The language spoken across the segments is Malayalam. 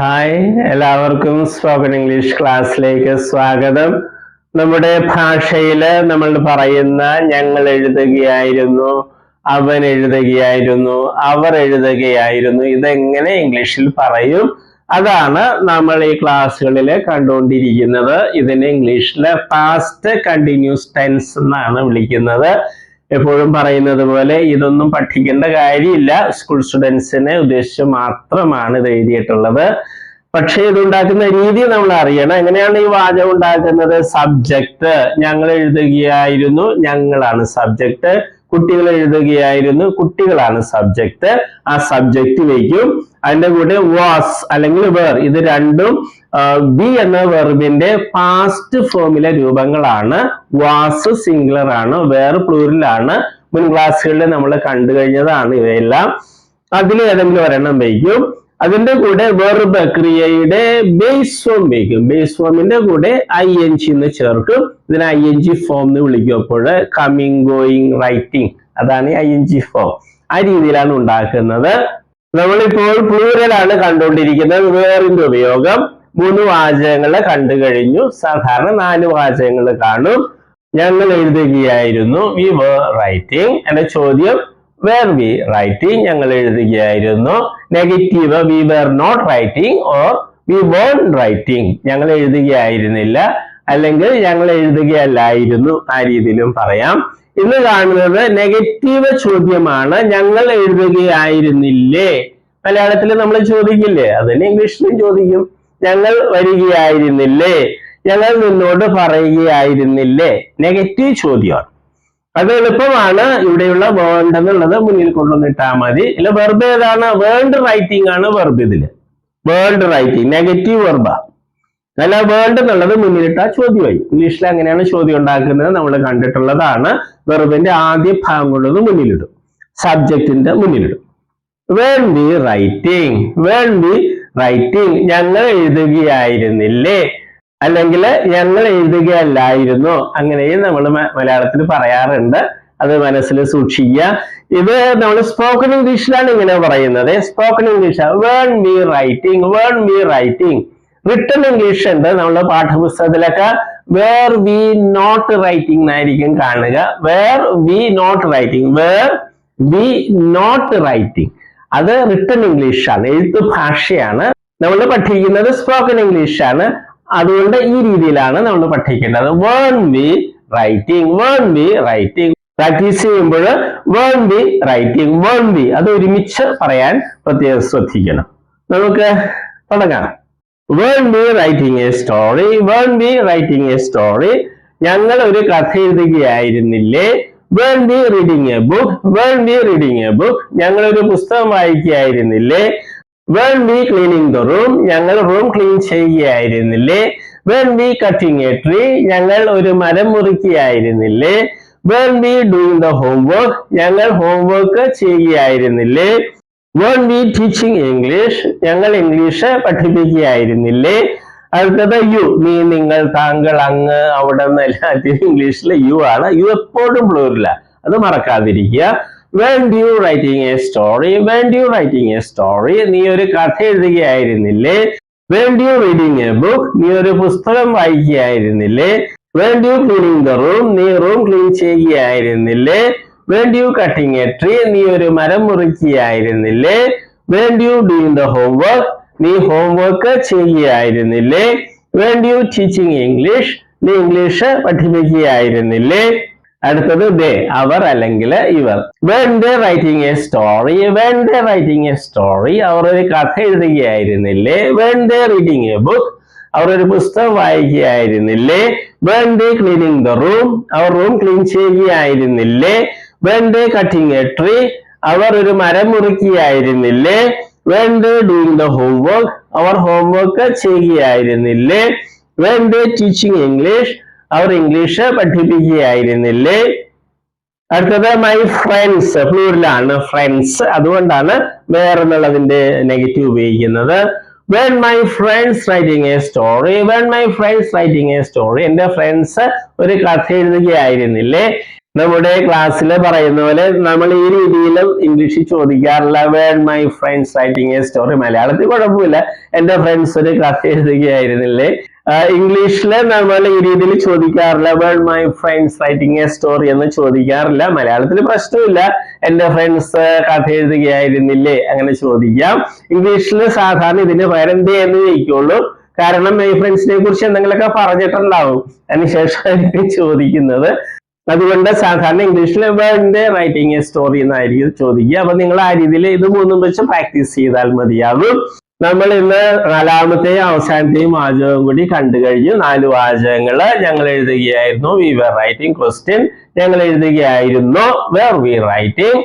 ഹായ് എല്ലാവർക്കും സ്പോക്കൺ ഇംഗ്ലീഷ് ക്ലാസ്സിലേക്ക് സ്വാഗതം. നമ്മുടെ ഭാഷയിൽ നമ്മൾ പറയുന്ന ഞങ്ങൾ എഴുതുകയായിരുന്നു അവൻ എഴുതുകയായിരുന്നു അവർ എഴുതുകയായിരുന്നു ഇതെങ്ങനെ ഇംഗ്ലീഷിൽ പറയും? അതാണ് നമ്മൾ ഈ ക്ലാസ്സുകളിൽ കണ്ടുകൊണ്ടിരിക്കുന്നത്. ഇതിനെ ഇംഗ്ലീഷിലെ പാസ്റ്റ് കണ്ടിന്യൂസ് ടെൻസ് എന്നാണ് വിളിക്കുന്നത്. എപ്പോഴും പറയുന്നത് പോലെ ഇതൊന്നും പഠിക്കേണ്ട കാര്യമില്ല. സ്കൂൾ സ്റ്റുഡൻസിനെ ഉദ്ദേശിച്ച് മാത്രമാണ് ഇത് എഴുതിയിട്ടുള്ളത്. പക്ഷേ ഇത് ഉണ്ടാക്കുന്ന രീതി നമ്മൾ അറിയണം. എങ്ങനെയാണ് ഈ വാചകം ഉണ്ടാക്കുന്നത്? സബ്ജക്റ്റ് ഞങ്ങൾ എഴുതുകയായിരുന്നു ഞങ്ങളാണ് സബ്ജക്റ്റ് കുട്ടികൾ എഴുതുകയായിരുന്നു കുട്ടികളാണ് സബ്ജക്റ്റ് ആ സബ്ജക്റ്റ് വയ്ക്കും അതിന്റെ കൂടെ വാസ് അല്ലെങ്കിൽ വേർ ഇത് രണ്ടും ബി എന്ന വെർബിന്റെ പാസ്റ്റ് ഫോമിലെ രൂപങ്ങളാണ്. വാസ് സിംഗുലർ ആണ് വേർ പ്ലൂരിലാണ് മുൻ ക്ലാസ്സുകളിൽ നമ്മൾ കണ്ടു കഴിഞ്ഞതാണ് ഇവയെല്ലാം. അതിൽ ഏതെങ്കിലും ഒരെണ്ണം വയ്ക്കും. അതിന്റെ കൂടെ വെർബ് ക്രിയയുടെ ബേസ് ഫോം വയ്ക്കും. ബേസ് ഫോമിന്റെ കൂടെ ഐ എൻ ജി എന്ന് ചേർക്കും. ഇതിനെ ഐ എൻ ജി ഫോം എന്ന് വിളിക്കും അപ്പോൾ കമ്മിങ് ഗോയിങ് റൈറ്റിംഗ് അതാണ് ഐ എൻ ജി ഫോം ആ രീതിയിലാണ് ഉണ്ടാക്കുന്നത്. നമ്മളിപ്പോൾ പ്ലൂരലാണ് കണ്ടുകൊണ്ടിരിക്കുന്നത്. വേറിന്റെ ഉപയോഗം മൂന്ന് വാചകങ്ങൾ കണ്ടു കഴിഞ്ഞു. സാധാരണ നാല് വാചകങ്ങൾ കാണും. ഞങ്ങൾ എഴുതുകയായിരുന്നു വി വേർ റൈറ്റിംഗ് എന്റെ ചോദ്യം. വേർ വി റൈറ്റിംഗ് ഞങ്ങൾ എഴുതുകയായിരുന്നു. Negative we were not writing or we വേൺ writing ഞങ്ങൾ എഴുതുകയായിരുന്നില്ല. അല്ലെങ്കിൽ ഞങ്ങൾ എഴുതുകയല്ലായിരുന്നു. ആ രീതിയിലും പറയാം. ഇന്ന് കാണുന്നത് നെഗറ്റീവ് ചോദ്യമാണ്. ഞങ്ങൾ എഴുതുകയായിരുന്നില്ലേ? മലയാളത്തിൽ നമ്മൾ ചോദിക്കില്ലേ? അതിന് ഇംഗ്ലീഷിലും ചോദിക്കും. ഞങ്ങൾ വരികയായിരുന്നില്ലേ? ഞങ്ങൾ നിന്നോട് പറയുകയായിരുന്നില്ലേ? നെഗറ്റീവ് ചോദ്യമാണ്. അത് എളുപ്പമാണ്. ഇവിടെയുള്ള വേണ്ട എന്നുള്ളത് മുന്നിൽ കൊണ്ടുവന്നിട്ടാൽ മതി. ഇല്ല വെർബ് ഏതാണ്? വേൾഡ് റൈറ്റിംഗ് ആണ് വെർബ് ഇതിൽ. വേൾഡ് റൈറ്റിംഗ് നെഗറ്റീവ് വെർബ അല്ല വേൾഡ് എന്നുള്ളത് മുന്നിലിട്ട ചോദ്യമായി. ഇംഗ്ലീഷിൽ അങ്ങനെയാണ് ചോദ്യം ഉണ്ടാക്കുന്നത്. നമ്മൾ കണ്ടിട്ടുള്ളതാണ്. വെർബിന്റെ ആദ്യ ഭാഗം കൊണ്ടത് മുന്നിലിടും. സബ്ജക്റ്റിന്റെ മുന്നിലിടും. വേൺ ബി റൈറ്റിംഗ് വേൺ ബി റൈറ്റിംഗ് ഞങ്ങൾ എഴുതുകയായിരുന്നില്ലേ? അല്ലെങ്കിൽ ഞങ്ങൾ എഴുതുകയല്ലായിരുന്നു? അങ്ങനെയും നമ്മൾ മലയാളത്തിൽ പറയാറുണ്ട്. അത് മനസ്സിൽ സൂക്ഷിക്കുക. ഇത് നമ്മൾ സ്പോക്കൺ ഇംഗ്ലീഷിലാണ് ഇങ്ങനെ പറയുന്നത്. Spoken English വേൺ B writing വേൺ B writing written English ഉണ്ട്. നമ്മുടെ പാഠപുസ്തകത്തിലൊക്കെ വേർ വി നോട്ട് റൈറ്റിംഗ് എന്നായിരിക്കും കാണുക. Where we not writing where we not writing അത് റിട്ടൺ ഇംഗ്ലീഷ് ആണ്. എഴുത്ത് ഭാഷയാണ് നമ്മൾ പഠിക്കുന്നത് സ്പോക്കൺ ഇംഗ്ലീഷ് ആണ്. അതുകൊണ്ട് ഈ രീതിയിലാണ് നമ്മൾ പഠിക്കേണ്ടത് വേൺ V writing വേൺ V writing practice ചെയ്യുമ്പോൾ വേൺ വി റൈറ്റിംഗ് വേൺ വി അത് ഒരുമിച്ച് പറയാൻ പ്രത്യേകം ശ്രദ്ധിക്കണം. നമുക്ക് തുടങ്ങാം. വേൺ B writing a story വേൺ B writing a story ഞങ്ങൾ ഒരു കഥ എഴുതുകയായിരുന്നില്ലേ? വേൺ B reading A book വേൺ B reading A book ഞങ്ങൾ ഒരു പുസ്തകം വായിക്കുകയായിരുന്നില്ലേ? വേൺ ബി ക്ലീനിങ് ദ റൂം ഞങ്ങൾ റൂം ക്ലീൻ ചെയ്യുകയായിരുന്നില്ലേ? വേൺ ബി കട്ടിങ് എ ട്രീ ഞങ്ങൾ ഒരു മരം മുറിക്കുകയായിരുന്നില്ലേ? വേൺ ബി ഡൂയിങ് ദ ഹോംവർക്ക് ഞങ്ങൾ ഹോംവർക്ക് ചെയ്യുകയായിരുന്നില്ലേ? വേൺ ബി ടീച്ചിങ് ഇംഗ്ലീഷ് ഞങ്ങൾ ഇംഗ്ലീഷ് പഠിപ്പിക്കുകയായിരുന്നില്ലേ? അടുത്തത് യു നീ നിങ്ങൾ താങ്കൾ അങ്ങ് അവിടെ നിന്ന് എല്ലാത്തിനും ഇംഗ്ലീഷിൽ യു ആണ്. യു എപ്പോഴും പ്ലൂരില്ല അത് മറക്കാതിരിക്കുക. വേൺ U writing a story വേൺ U writing a story നീ ഒരു കഥ എഴുതുകയായിരുന്നില്ലേ? വേൺ യു റീഡിംഗ് എ ബുക്ക് നീ ഒരു പുസ്തകം വായിക്കുകയായിരുന്നില്ലേ? വേൺ യു ക്ലീനിങ് ദ റൂം നീ റൂം ക്ലീൻ ചെയ്യുകയായിരുന്നില്ലേ? വേൺ യു കട്ടിങ് എ ട്രീ നീ ഒരു മരം മുറിക്കുകയായിരുന്നില്ലേ? Weren't you doing the homework നീ homework ചെയ്യുകയായിരുന്നില്ലേ? Weren't you teaching English നീ ഇംഗ്ലീഷ് പഠിപ്പിക്കുകയായിരുന്നില്ലേ? അടുത്തത് ദേ അവർ അല്ലെങ്കിൽ ഇവർ. ദേ writing a story they writing a story അവർ ഒരു കഥ എഴുതുകയായിരുന്നില്ലേ? വേൺ ദേ റീഡിംഗ് എ ബുക്ക് അവർ ഒരു പുസ്തകം വായിക്കുകയായിരുന്നില്ലേ? ദേ ക്ലീനിങ് ദ റൂം അവർ റൂം ക്ലീൻ ചെയ്യുകയായിരുന്നില്ലേ? വേൺ ദേ കട്ടിംഗ് എ ട്രീ അവർ ഒരു മരം മുറിക്കുകയായിരുന്നില്ലേ? വേൺ ദേ ഡൂയിങ് ദ ഹോംവർക്ക് അവർ ഹോംവർക്ക് ചെയ്യുകയായിരുന്നില്ലേ? വേൺ ദേ ടീച്ചിങ് ഇംഗ്ലീഷ് അവർ ഇംഗ്ലീഷ് പഠിപ്പിക്കുകയായിരുന്നില്ലേ? അടുത്തത് മൈ ഫ്രണ്ട്സ് ഫ്ലൂരിലാണ് ഫ്രണ്ട്സ് അതുകൊണ്ടാണ് വേറെ എന്നുള്ളതിന്റെ നെഗറ്റീവ് ഉപയോഗിക്കുന്നത്. വേൺ my friends writing a story വേൺ my friends writing a story എന്റെ ഫ്രണ്ട്സ് ഒരു കഥ എഴുതുകയായിരുന്നില്ലേ? നമ്മുടെ ക്ലാസ്സിൽ പറയുന്ന പോലെ നമ്മൾ ഈ രീതിയിലും ഇംഗ്ലീഷിൽ ചോദിക്കാറില്ല. വേൺ my friends writing a story മലയാളത്തിൽ കുഴപ്പമില്ല. എന്റെ ഫ്രണ്ട്സ് ഒരു കഥ എഴുതുകയായിരുന്നില്ലേ? ഇംഗ്ലീഷിൽ നമ്മൾ ഈ രീതിയിൽ ചോദിക്കാറില്ല. വേൺ my friends writing a story എന്ന് ചോദിക്കാറില്ല. മലയാളത്തിൽ പ്രശ്നമില്ല. എന്റെ ഫ്രണ്ട്സ് കഥ എഴുതുകയായിരുന്നില്ലേ? അങ്ങനെ ചോദിക്കാം. ഇംഗ്ലീഷിൽ സാധാരണ ഇതിന് പകരം ദേ എന്ന് ചോദിക്കുള്ളൂ. കാരണം മൈ ഫ്രണ്ട്സിനെ കുറിച്ച് എന്തെങ്കിലുമൊക്കെ പറഞ്ഞിട്ടുണ്ടാവും. അതിനുശേഷം ചോദിക്കുന്നത്. അതുകൊണ്ട് സാധാരണ ഇംഗ്ലീഷിൽ വേണ്ട റൈറ്റിംഗ് സ്റ്റോറി എന്നായിരിക്കും ചോദിക്കുക. അപ്പൊ നിങ്ങൾ ആ രീതിയിൽ ഇത് മൂന്നും വെച്ച് പ്രാക്ടീസ് ചെയ്താൽ മതിയാകും നമ്മൾ ഇന്ന് നാലാമത്തെയും അവസാനത്തെയും വാചകം കൂടി കണ്ടു കഴിഞ്ഞു. നാല് വാചകങ്ങൾ ഞങ്ങൾ എഴുതുകയായിരുന്നു. വി വെർ റൈറ്റിംഗ് ക്വസ്റ്റ്യൻ ഞങ്ങൾ എഴുതുകയായിരുന്നു വേർ വി റൈറ്റിംഗ്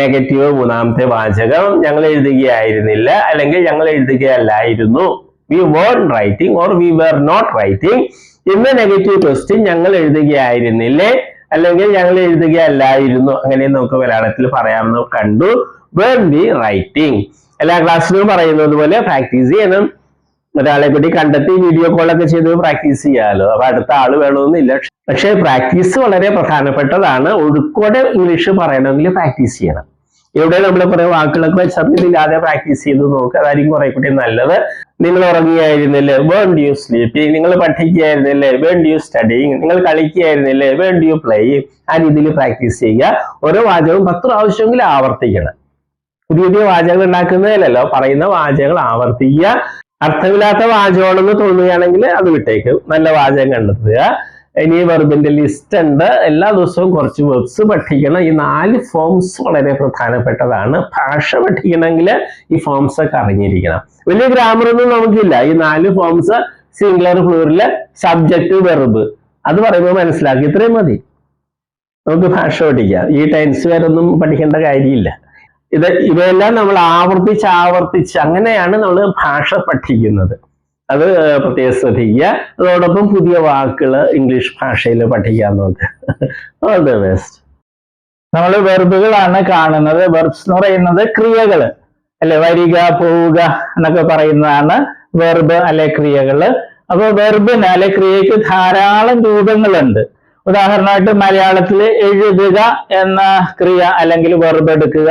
നെഗറ്റീവ് മൂന്നാമത്തെ വാചകം ഞങ്ങൾ എഴുതുകയായിരുന്നില്ല. അല്ലെങ്കിൽ ഞങ്ങൾ എഴുതുകയല്ലായിരുന്നു. We were writing or we were not writing ഇന്ന് നെഗറ്റീവ് ക്വസ്റ്റ്യൻ ഞങ്ങൾ എഴുതുകയായിരുന്നില്ലേ? അല്ലെങ്കിൽ ഞങ്ങൾ എഴുതുകയല്ലായിരുന്നു. അങ്ങനെ നമുക്ക് മലയാളത്തിൽ പറയാമെന്ന് കണ്ടു. വേർ ബി റൈറ്റിംഗ് എല്ലാ ക്ലാസ്സിലും പറയുന്നത് പോലെ പ്രാക്ടീസ് ചെയ്യണം. ഒരാളെ കൂടി കണ്ടെത്തി വീഡിയോ കോളൊക്കെ ചെയ്ത് പ്രാക്ടീസ് ചെയ്യാമല്ലോ അപ്പൊ അടുത്ത ആൾ വേണമെന്നില്ല. പക്ഷെ പ്രാക്ടീസ് വളരെ പ്രധാനപ്പെട്ടതാണ്. ഒഴുക്കോടെ ഇംഗ്ലീഷ് പറയണമെങ്കിൽ പ്രാക്ടീസ് ചെയ്യണം. ഇവിടെ നമ്മൾ കുറെ വാക്കുകളൊക്കെ വെച്ചിട്ടില്ലാതെ പ്രാക്ടീസ് ചെയ്ത് നോക്കുക അതായിരിക്കും കുറെ കൂടി നല്ലത്. നിങ്ങൾ ഉറങ്ങുകയായിരുന്നില്ലേ വേൺ യു സ്ലീപ്പിംഗ് നിങ്ങൾ പഠിക്കുകയായിരുന്നില്ലേ വേൺ യു സ്റ്റഡിങ് നിങ്ങൾ കളിക്കുകയായിരുന്നില്ലേ വേൺ യു പ്ലേയിങ് ആ രീതിയിൽ പ്രാക്ടീസ് ചെയ്യുക. ഓരോ വാചകവും പത്ത് പ്രാവശ്യമെങ്കിലും ആവർത്തിക്കണം. പുതിയ പുതിയ വാചകങ്ങൾ ഉണ്ടാക്കുന്നതിലല്ലോ പറയുന്ന വാചകങ്ങൾ ആവർത്തിക്കുക. അർത്ഥമില്ലാത്ത വാചകമാണെന്ന് തോന്നുകയാണെങ്കിൽ അത് വിട്ടേക്കും. നല്ല വാചകം കണ്ടെത്തുക. ഇനി വെർബിന്റെ ലിസ്റ്റ് ഉണ്ട്. എല്ലാ ദിവസവും കുറച്ച് വെബ്സ് പഠിക്കണം. ഈ നാല് ഫോംസ് വളരെ പ്രധാനപ്പെട്ടതാണ്. ഭാഷ പഠിക്കണമെങ്കിൽ ഈ ഫോംസ് ഒക്കെ അറിഞ്ഞിരിക്കണം. വലിയ ഗ്രാമർ ഒന്നും നമുക്കില്ല. ഈ നാല് ഫോംസ് സിംഗുലർ ഫ്ലൂറിൽ സബ്ജക്റ്റ് വെർബ് അത് പറയുമ്പോൾ മനസ്സിലാക്കി. ഇത്രയും മതി. നമുക്ക് ഭാഷ പഠിക്കാം. ഈ ടെൻസ് വരൊന്നും പഠിക്കേണ്ട കാര്യമില്ല. ഇത് ഇവയെല്ലാം നമ്മൾ ആവർത്തിച്ച് ആവർത്തിച്ച് അങ്ങനെയാണ് നമ്മൾ ഭാഷ പഠിക്കുന്നത്. അത് പ്രത്യേകം ശ്രദ്ധിക്കുക. അതോടൊപ്പം പുതിയ വാക്കുകൾ ഇംഗ്ലീഷ് ഭാഷയിൽ പഠിക്കാൻ നോക്കുക ഓൾ ദ ബെസ്റ്റ് നമ്മൾ വെർബുകളാണ് കാണുന്നത്. വെർബ്സ് എന്ന് പറയുന്നത് ക്രിയകൾ അല്ലെ വരിക പോവുക എന്നൊക്കെ പറയുന്നതാണ് വെർബ് അല്ലെ ക്രിയകൾ അപ്പൊ വെർബിന് അല്ലെ ക്രിയയ്ക്ക് ധാരാളം രൂപങ്ങളുണ്ട്. ഉദാഹരണമായിട്ട് മലയാളത്തിൽ എഴുതുക എന്ന ക്രിയ അല്ലെങ്കിൽ വെർബ് എടുക്കുക.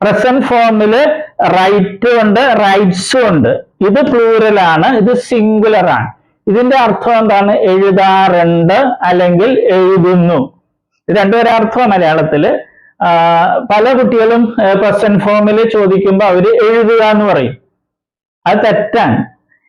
പ്രസന്റ് ഫോമിൽ റൈറ്റ് ഉണ്ട് റൈറ്റ്സും ഉണ്ട്. ഇത് പ്ലൂറൽ ആണ് ഇത് സിംഗുലർ ആണ്. ഇതിന്റെ അർത്ഥം എന്താണ്? എഴുതാറുണ്ട് അല്ലെങ്കിൽ എഴുതുന്നു. രണ്ടുപേരെ അർത്ഥം മലയാളത്തിൽ പല കുട്ടികളും പ്രസന്റ് ഫോമിൽ ചോദിക്കുമ്പോൾ അവർ എഴുതുക എന്ന് പറയും. അത് തെറ്റാണ്.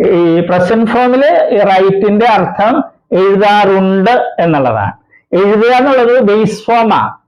ഈ പ്രസന്റ് ഫോമിൽ റൈറ്റിന്റെ അർത്ഥം എഴുതാറുണ്ട് എന്നുള്ളതാണ്. എഴുതുക എന്നുള്ളത് ബേസ് ഫോമാ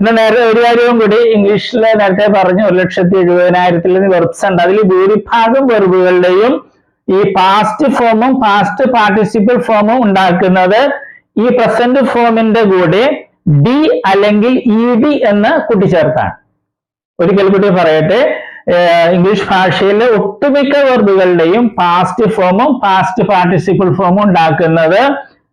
പിന്നെ നേരെ ഒരു കാര്യവും കൂടി ഇംഗ്ലീഷിൽ നേരത്തെ പറഞ്ഞു ഒരു ലക്ഷത്തി എഴുപതിനായിരത്തിൽ വെർബ്സ് ഉണ്ട്. അതിൽ ഭൂരിഭാഗം വെർബുകളുടെയും ഈ പാസ്റ്റ് ഫോമും പാസ്റ്റ് പാർട്ടിസിപ്പിൾ ഫോമും ഉണ്ടാക്കുന്നത് ഈ പ്രസന്റ് ഫോമിന്റെ കൂടെ ഡി അല്ലെങ്കിൽ ഇ ഡി എന്ന് കൂട്ടിച്ചേർത്താണ്. ഒരിക്കൽ കൂടി പറയട്ടെ ഇംഗ്ലീഷ് ഭാഷയിലെ ഒട്ടുമിക്ക വെർബുകളുടെയും പാസ്റ്റ് ഫോമും പാസ്റ്റ് പാർട്ടിസിപ്പിൾ ഫോമും ഉണ്ടാക്കുന്നത്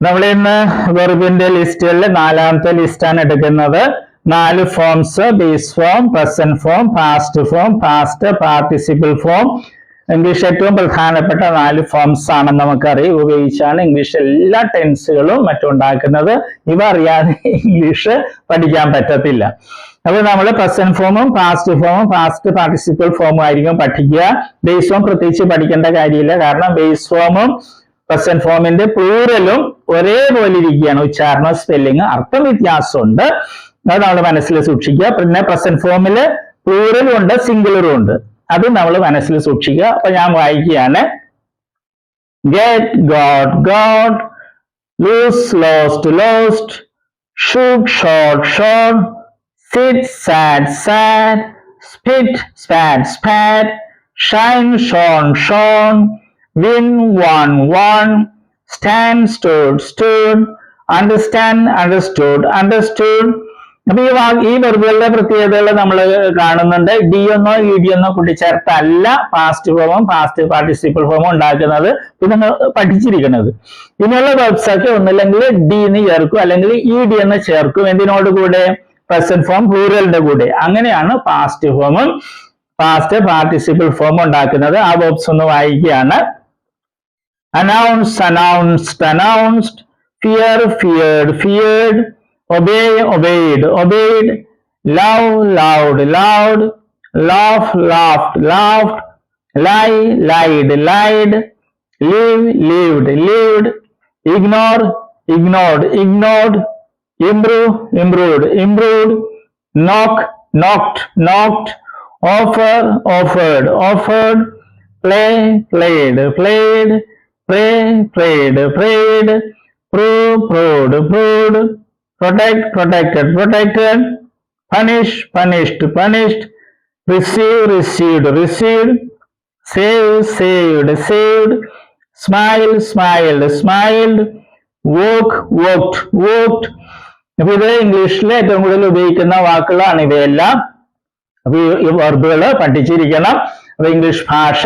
നമ്മൾ ഇന്ന് വെർബിന്റെ ലിസ്റ്റുകളിൽ നാലാമത്തെ ലിസ്റ്റാണ് എടുക്കുന്നത്. നാല് forms base form present form past form past participle form English ഏറ്റവും പ്രധാനപ്പെട്ട നാല് ഫോംസ് ആണെന്ന് നമുക്കറിയാം. ഉപയോഗിച്ചാണ് ഇംഗ്ലീഷ് എല്ലാ ടെൻസുകളും മറ്റും ഉണ്ടാക്കുന്നത് ഇവ അറിയാതെ ഇംഗ്ലീഷ് പഠിക്കാൻ പറ്റത്തില്ല. അപ്പൊ നമ്മൾ പ്രസന്റ് ഫോമും പാസ്റ്റ് ഫോമും പാസ്റ്റ് പാർട്ടിസിപ്പിൾ ഫോമും ആയിരിക്കും പഠിക്കുക. ബേസ് ഫോം പ്രത്യേകിച്ച് പഠിക്കേണ്ട കാര്യമില്ല. കാരണം ബേസ് ഫോമും പ്രസന്റ് ഫോമിന്റെ പ്ലൂറലും ഒരേപോലെ ഇരിക്കുകയാണ്. ഉച്ചാരണ സ്പെല്ലിംഗ് അർത്ഥം വ്യത്യാസമുണ്ട്. അത് നമ്മൾ മനസ്സിൽ സൂക്ഷിക്കുക. പിന്നെ പ്രസന്റ് ഫോമിൽ പ്ലൂറലും ഉണ്ട് സിംഗുലറും ഉണ്ട്. അത് നമ്മൾ മനസ്സിൽ സൂക്ഷിക്കുക. അപ്പൊ ഞാൻ വായിക്കുകയാണ്. Get got got lose lost lost shoot shot shot sit sat sat spit spat spat shine shone shone win won won stand stood stood understand understood understood. അപ്പൊ ഈ വാ ഈ വെർബുകളുടെ പ്രത്യേകതകൾ നമ്മൾ കാണുന്നുണ്ട്. ഡി എന്നോ ഇ ഡി എന്നോ കൂട്ടിച്ചേർത്തല്ല പാസ്റ്റ് ഫോമും പാസ്റ്റ് പാർട്ടിസിപ്പിൾ ഫോമും ഉണ്ടാക്കുന്നത്. ഇത് നിങ്ങൾ പഠിച്ചിരിക്കുന്നത്. ഇനിയുള്ള വെബ്സൈറ്റ് ഒന്നില്ലെങ്കിൽ ഡി എന്ന് ചേർക്കും അല്ലെങ്കിൽ ഇ ഡി എന്ന് ചേർക്കും. എന്തിനോട് കൂടെ? പ്രസന്റ് ഫോം പ്ലൂറലിന്റെ കൂടെ. അങ്ങനെയാണ് പാസ്റ്റ് ഫോമും പാസ്റ്റ് പാർട്ടിസിപ്പിൾ ഫോമും ഉണ്ടാക്കുന്നത്. ആ വെർബ്സ് ഒന്ന് വായിക്കുകയാണ്. Announce, announced, announced, fear, feared, feared, obey, obeyed, obeyed, love, loved, loved, laugh, laughed, laughed, lie, lied, lied, live, lived, lived, ignore, ignored, ignored, improve, improved, improved, knock, knocked, knocked, offer, offered, offered, play, played, played, pray, prayed, prayed, Pro, proved, proved, protect, protected, protected, punish, punished, punished, receive, received, received, save, saved, saved, smile, smiled, smiled, walk, walked, walked. അപ്പൊ ഇത് ഇംഗ്ലീഷിൽ ഏറ്റവും കൂടുതൽ ഉപയോഗിക്കുന്ന വാക്കുകളാണ് ഇവയെല്ലാം അപ്പൊ ഈ വെർബുകൾ പഠിച്ചിരിക്കണം അപ്പൊ ഇംഗ്ലീഷ് ഭാഷ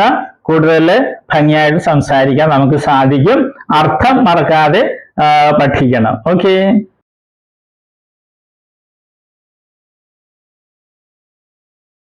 കൂടുതൽ ഭംഗിയായിട്ട് സംസാരിക്കാൻ നമുക്ക് സാധിക്കും. അർത്ഥം മറക്കാതെ പഠിക്കണം ഓക്കെ